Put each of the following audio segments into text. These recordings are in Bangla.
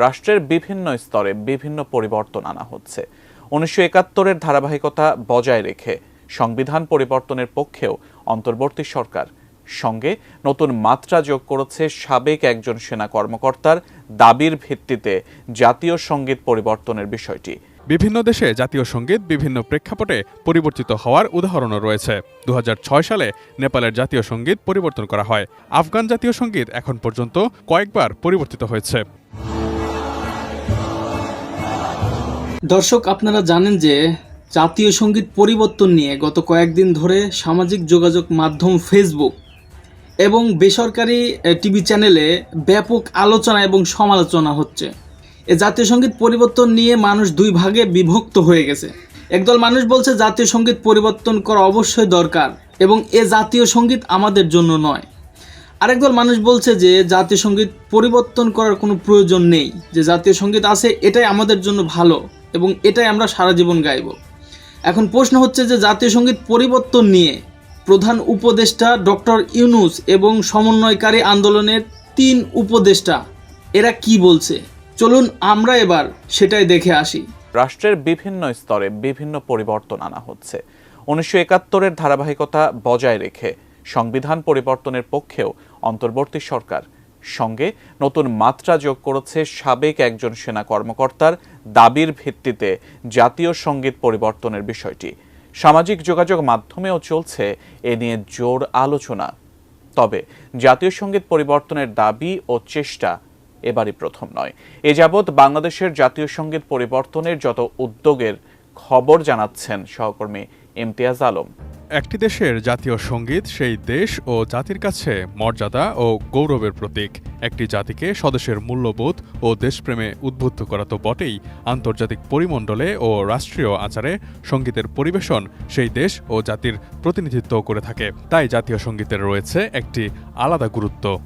রাষ্ট্রের বিভিন্ন স্তরে বিভিন্ন পরিবর্তন আনা হচ্ছে। উনিশশো একাত্তরের ধারাবাহিকতা বজায় রেখে সংবিধান পরিবর্তনের পক্ষেও অন্তর্বর্তী সরকার সঙ্গে নতুন মাত্রা যোগ করেছে সাবেক একজন সেনা কর্মকর্তার দাবির ভিত্তিতে জাতীয় সংগীত পরিবর্তনের বিষয়টি। বিভিন্ন দেশে জাতীয় সংগীত বিভিন্ন প্রেক্ষাপটে পরিবর্তিত হওয়ার উদাহরণও রয়েছে। দু হাজার ছয় সালে নেপালের জাতীয় সংগীত পরিবর্তন করা হয়। আফগান জাতীয় সংগীত এখন পর্যন্ত কয়েকবার পরিবর্তিত হয়েছে। দর্শক, আপনারা জানেন যে জাতীয় সংগীত পরিবর্তন নিয়ে গত কয়েকদিন ধরে সামাজিক যোগাযোগ মাধ্যম ফেসবুক এবং বেসরকারি টিভি চ্যানেলে ব্যাপক আলোচনা এবং সমালোচনা হচ্ছে। এ জাতীয় সংগীত পরিবর্তন নিয়ে মানুষ দুই ভাগে বিভক্ত হয়ে গেছে। একদল মানুষ বলছে, জাতীয় সংগীত পরিবর্তন করা অবশ্যই দরকার এবং এ জাতীয় সংগীত আমাদের জন্য নয়। আরেকদল মানুষ বলছে যে, জাতীয় সংগীত পরিবর্তন করার কোনো প্রয়োজন নেই। যে জাতীয় সংগীত আছে, এটাই আমাদের জন্য ভালো। এবং এটাই আমরা সারা জীবন গাইব। এখন প্রশ্ন হচ্ছে যে জাতীয় সংগীত পরিবর্তন নিয়ে প্রধান উপদেষ্টা ডক্টর ইউনুস এবং সমন্বয়কারী আন্দোলনের তিন উপদেষ্টা, এরা কি বলছে? চলুন আমরা এবার সেটাই দেখে আসি। রাষ্ট্রের বিভিন্ন স্তরে বিভিন্ন পরিবর্তন আনা হচ্ছে। উনিশশো একাত্তরের ধারাবাহিকতা বজায় রেখে সংবিধান পরিবর্তনের পক্ষেও অন্তর্বর্তী সরকার সঙ্গে নতুন মাত্রা যোগ করেছে সাবেক একজন সেনা কর্মকর্তার দাবির ভিত্তিতে জাতীয় সংগীত পরিবর্তনের বিষয়টি। সামাজিক যোগাযোগ মাধ্যমেও চলছে এ নিয়ে জোর আলোচনা। তবে জাতীয় সংগীত পরিবর্তনের দাবি ও চেষ্টা এবারই প্রথম নয়। এ যাবৎ বাংলাদেশের জাতীয় সংগীত পরিবর্তনের যত উদ্যোগের খবর জানাচ্ছেন সহকর্মী ইমতিয়াজ আলম। একটি দেশের জাতীয় সংগীত, সেই দেশ ও জাতির কাছে মর্যাদা ও গৌরবের প্রতীক। একটি জাতিকে স্বদেশের মূল্যবোধ ও দেশপ্রেমে উদ্বুদ্ধ করা তো বটেই। আন্তর্জাতিক পরিমণ্ডলে ও রাষ্ট্রীয় আচারে সঙ্গীতের পরিবেশন সেই দেশ ও জাতির প্রতিনিধিত্ব করে থাকে। তাই জাতীয় সঙ্গীতের রয়েছে একটি আলাদা গুরুত্ব।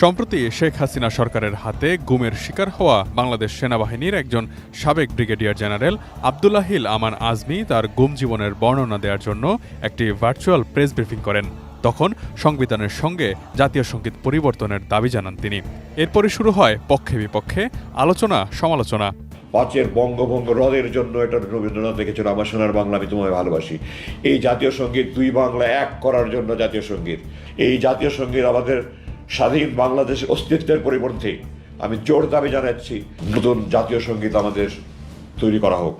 সম্প্রতি শেখ হাসিনা সরকারের হাতে গুমের শিকার হওয়া বাংলাদেশ সেনাবাহিনীর একজন সাবেক ব্রিগেডিয়ার জেনারেল আবদুল্লাহিল আমান আজমি তার গুম জীবনের বর্ণনা দেওয়ার জন্য একটি ভার্চুয়াল প্রেস ব্রিফিং করেন। তখন সংবিধানের সঙ্গে জাতীয় সংগীত পরিবর্তনের দাবি জানান তিনি। এরপরই শুরু হয় পক্ষে বিপক্ষে আলোচনা সমালোচনা। পাঁচের বঙ্গভঙ্গ হ্রদের জন্য এটা রবীন্দ্রনাথ লিখেছিল আমার সোনার বাংলা আমি তোমায় ভালোবাসি। এই জাতীয় সংগীত দুই বাংলা এক করার জন্য জাতীয় সংগীত। এই জাতীয় সংগীত আমাদের স্বাধীন বাংলাদেশের অস্তিত্বের পরিবর্তে আমি জোর দাবি জানাচ্ছি, নতুন জাতীয় সংগীত আমাদের তৈরি করা হোক।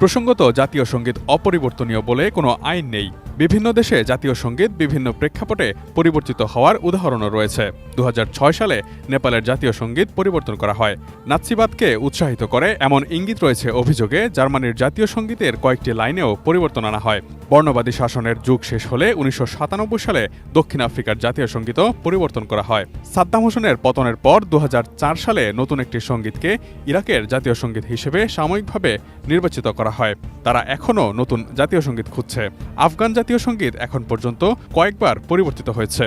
প্রসঙ্গত, জাতীয় সংগীত অপরিবর্তনীয় বলে কোনো আইন নেই। বিভিন্ন দেশে জাতীয় সংগীত বিভিন্ন প্রেক্ষাপটে পরিবর্তিত হওয়ার উদাহরণও রয়েছে। দু হাজার ছয় সালে নেপালের জাতীয় সংগীত পরিবর্তন করা হয়। নাৎসিবাদকে উৎসাহিত করে এমন ইঙ্গিত রয়েছে অভিযোগে, জার্মানির জাতীয় সঙ্গীতের কয়েকটি লাইনেও পরিবর্তন আনা হয়। বর্ণবাদী শাসনের যুগ শেষ হলে উনিশশো সাতানব্বই সালে দক্ষিণ আফ্রিকার জাতীয় সংগীত পরিবর্তন করা হয়। সাদ্দাম হোসেনের পতনের পর দুহাজার চার সালে নতুন একটি সঙ্গীতকে ইরাকের জাতীয় সংগীত হিসেবে সাময়িকভাবে নির্বাচিত করা হয়। তারা এখনও নতুন জাতীয় সংগীত খুঁজছে। আফগান জাতীয় সংগীত এখন পর্যন্ত কয়েকবার পরিবর্তিত হয়েছে।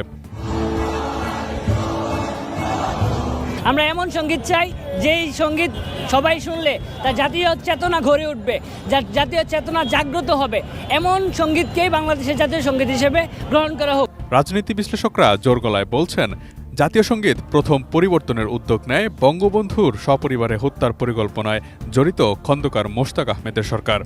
আমরা এমন সংগীত চাই, যেই সংগীত সবাই শুনলে তার জাতীয় চেতনা গড়ে উঠবে, যার জাতীয় চেতনা জাগ্রত হবে। এমন সঙ্গীতকেই বাংলাদেশের জাতীয় সংগীত হিসেবে গ্রহণ করা হোক। রাজনীতি বিশ্লেষকরা জোর গলায় বলছেন, জাতীয় সংগীত প্রথম পরিবর্তনের উদ্যোগ নেয় বঙ্গবন্ধুর সপরিবারে হত্যার পরিকল্পনায় জড়িত খন্দকার মোশতাক আহমেদের সরকার।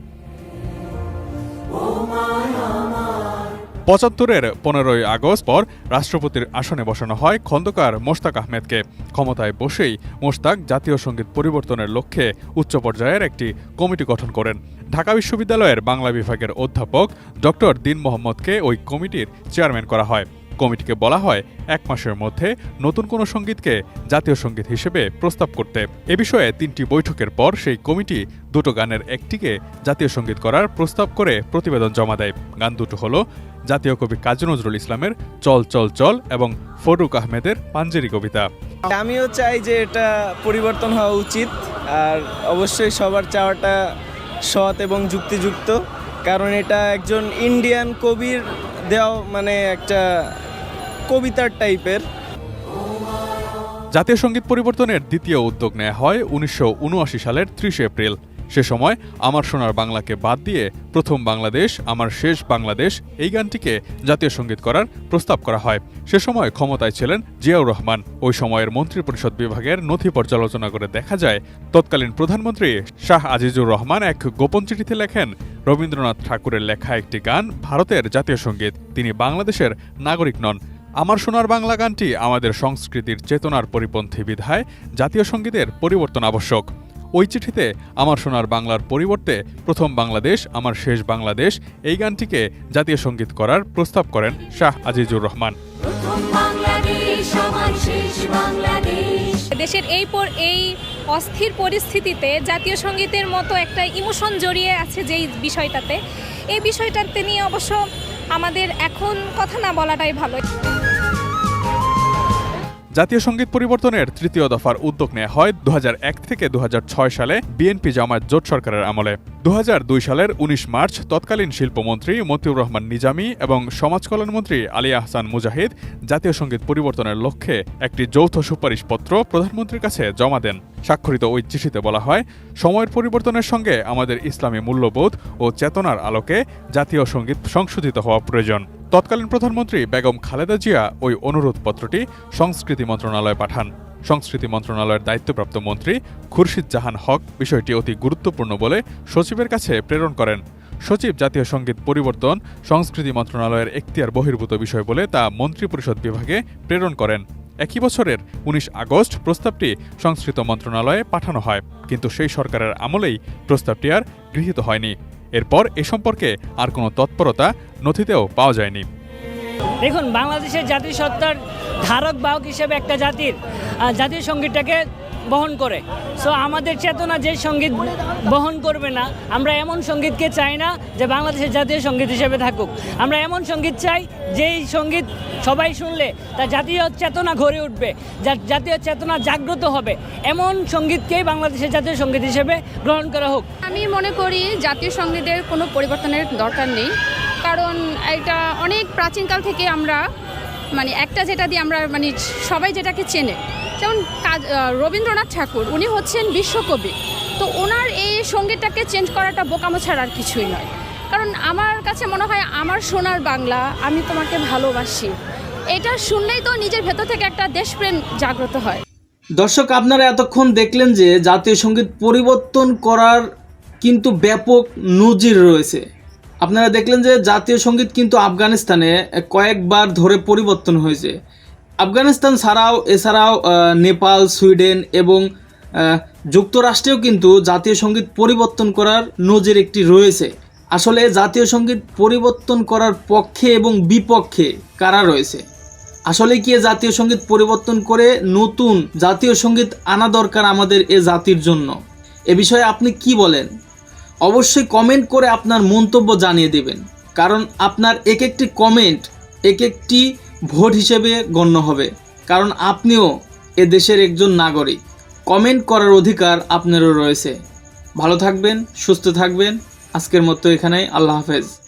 পঁচাত্তরের পনেরোই আগস্ট পর রাষ্ট্রপতির আসনে বসানো হয় খন্দকার মোশতাক আহমেদকে। ক্ষমতায় বসেই মোশতাক জাতীয় সংগীত পরিবর্তনের লক্ষ্যে উচ্চ পর্যায়ের একটি কমিটি গঠন করেন। ঢাকা বিশ্ববিদ্যালয়ের বাংলা বিভাগের অধ্যাপক ডক্টর দিন মোহাম্মদকে ওই কমিটির চেয়ারম্যান করা হয়। কমিটিকে বলা হয় এক মাসের মধ্যে নতুন কোনো সঙ্গীতকে জাতীয় সংগীত হিসেবে প্রস্তাব করতে। এ বিষয়ে তিনটি বৈঠকের পর সেই কমিটি দুটো গানের একটিকে জাতীয় সংগীত করার প্রস্তাব করে প্রতিবেদন জমা দেয়। গান দুটো হলো জাতীয় কবি কাজী নজরুল ইসলামের চল চল চল এবং ফরুক আহমেদের পাঞ্জেরি কবিতা। আমিও চাই যে এটা পরিবর্তন হওয়া উচিত আর অবশ্যই সবার চাওয়াটা সৎ এবং যুক্তিযুক্ত। কারণ এটা একজন ইন্ডিয়ান কবির দেওয়া মানে একটা কবিতার টাইপের। জাতীয় সংগীত পরিবর্তনের দ্বিতীয় উদ্যোগ নেওয়া হয় উনিশশো উনআশি সালের ত্রিশে এপ্রিল। সে সময় আমার সোনার বাংলাকে বাদ দিয়ে প্রথম বাংলাদেশ, আমার শেষ বাংলাদেশ এই গানটিকে জাতীয় সংগীত করার প্রস্তাব করা হয়। সে সময় ক্ষমতায় ছিলেন জিয়াউর রহমান। ওই সময়ের মন্ত্রিপরিষদ বিভাগের নথি পর্যালোচনা করে দেখা যায়, তৎকালীন প্রধানমন্ত্রী শাহ আজিজুর রহমান এক গোপন চিঠিতে লেখেন, রবীন্দ্রনাথ ঠাকুরের লেখা একটি গান ভারতের জাতীয় সংগীত। তিনি বাংলাদেশের নাগরিক নন। আমার সোনার বাংলা গানটি আমাদের সংস্কৃতির চেতনার পরিপন্থী বিধায় জাতীয় সঙ্গীতের পরিবর্তন আবশ্যক। ওই চিঠিতে আমার সোনার বাংলার পরিবর্তে প্রথম বাংলাদেশ আমার শেষ বাংলাদেশ এই গানটিকে জাতীয় সংগীত করার প্রস্তাব করেন শাহ আজিজুর রহমান। দেশের এই পর এই অস্থির পরিস্থিতিতে জাতীয় সঙ্গীতের মতো একটা ইমোশন জড়িয়ে আছে যেই বিষয়টাতে। এই বিষয়টাতে নিয়ে অবশ্য আমাদের এখন কথা না বলাটাই ভালো। জাতীয় সংগীত পরিবর্তনের তৃতীয় দফার উদ্যোগ নেওয়া হয় দু হাজার এক থেকে দু হাজার ছয় সালে বিএনপি জামায়াত জোট সরকারের আমলে। দুহাজার দুই সালের ১৯ মার্চ তৎকালীন শিল্পমন্ত্রী মতিউর রহমান নিজামী এবং সমাজ কল্যাণমন্ত্রী আলী আহসান মুজাহিদ জাতীয় সংগীত পরিবর্তনের লক্ষ্যে একটি যৌথ সুপারিশপত্র প্রধানমন্ত্রীর কাছে জমা দেন। স্বাক্ষরিত ওই চিঠিতে বলা হয়, সময়ের পরিবর্তনের সঙ্গে আমাদের ইসলামী মূল্যবোধ ও চেতনার আলোকে জাতীয় সংগীত সংশোধিত হওয়া প্রয়োজন। তৎকালীন প্রধানমন্ত্রী বেগম খালেদা জিয়া ওই অনুরোধ পত্রটি সংস্কৃতি মন্ত্রণালয়ে পাঠান। সংস্কৃতি মন্ত্রণালয়ের দায়িত্বপ্রাপ্ত মন্ত্রী খুরশিদ জাহান হক বিষয়টি অতি গুরুত্বপূর্ণ বলে সচিবের কাছে প্রেরণ করেন। সচিব জাতীয় সংগীত পরিবর্তন, সংস্কৃতি মন্ত্রণালয়ের এখতিয়ার বহির্ভূত বিষয় বলে তা মন্ত্রিপরিষদ বিভাগে প্রেরণ করেন। একই বছরের ১৯ আগস্ট প্রস্তাবটি সংস্কৃত মন্ত্রণালয়ে পাঠানো হয়, কিন্তু সেই সরকারের আমলেই প্রস্তাবটি আর গৃহীত হয়নি। এরপর এ সম্পর্কে আর কোনো তৎপরতা নথিতেও পাওয়া যায়নি। দেখুন, বাংলাদেশের জাতিসত্তার ধারক বাহক হিসেবে একটা জাতির জাতীয় সঙ্গীতটাকে বহন করে। সো আমাদের চেতনা যে সংগীত বহন করবে না, আমরা এমন সঙ্গীতকে চাই না যে বাংলাদেশের জাতীয় সংগীত হিসেবে থাকুক। আমরা এমন সংগীত চাই যেই সংগীত সবাই শুনলে তা জাতীয় চেতনা গড়ে উঠবে যা- জাতীয় চেতনা জাগ্রত হবে। এমন সঙ্গীতকেই বাংলাদেশের জাতীয় সংগীত হিসেবে গ্রহণ করা হোক। আমি মনে করি জাতীয় সঙ্গীতের কোনো পরিবর্তনের দরকার নেই। কারণ এটা অনেক প্রাচীনকাল থেকে আমরা মানে একটা যেটা দিয়ে আমরা মানে সবাই যেটাকে চেনে যেমন কাজ রবীন্দ্রনাথ ঠাকুর, উনি হচ্ছেন বিশ্বকবি। তো ওনার এই সঙ্গীতটাকে চেঞ্জ করাটা বোকামো ছাড়া আর কিছুই নয়। কারণ আমার কাছে মনে হয়, আমার সোনার বাংলা, আমি তোমাকে ভালোবাসি। এটা শুনলেই তো নিজের ভেতর থেকে একটা দেশপ্রেম জাগ্রত হয়। দর্শক, আপনারা এতক্ষণ দেখলেন যে জাতীয় সংগীত পরিবর্তন করার কিন্তু ব্যাপক নজির রয়েছে। আপনারা দেখলেন যে জাতীয় সংগীত কিন্তু আফগানিস্তানে কয়েকবার ধরে পরিবর্তন হয়েছে। আফগানিস্তান ছাড়াও, এছাড়াও নেপাল, সুইডেন এবং যুক্তরাষ্ট্রেও কিন্তু জাতীয় সংগীত পরিবর্তন করার নজির একটি রয়েছে। আসলে জাতীয় সংগীত পরিবর্তন করার পক্ষে এবং বিপক্ষে কারা রয়েছে? আসলে কি জাতীয় সংগীত পরিবর্তন করে নতুন জাতীয় সংগীত আনা দরকার আমাদের এ জাতির জন্য? এ বিষয়ে আপনি কি বলেন? অবশ্যই কমেন্ট করে আপনার মন্তব্য জানিয়ে দেবেন। কারণ আপনার এক একটি কমেন্ট এক একটি ভোট হিসেবে গণ্য হবে। কারণ আপনিও এ দেশের একজন নাগরিক। কমেন্ট করার অধিকার আপনারও রয়েছে। ভালো থাকবেন, সুস্থ থাকবেন। আজকের মতো এখানেই। আল্লাহ হাফেজ।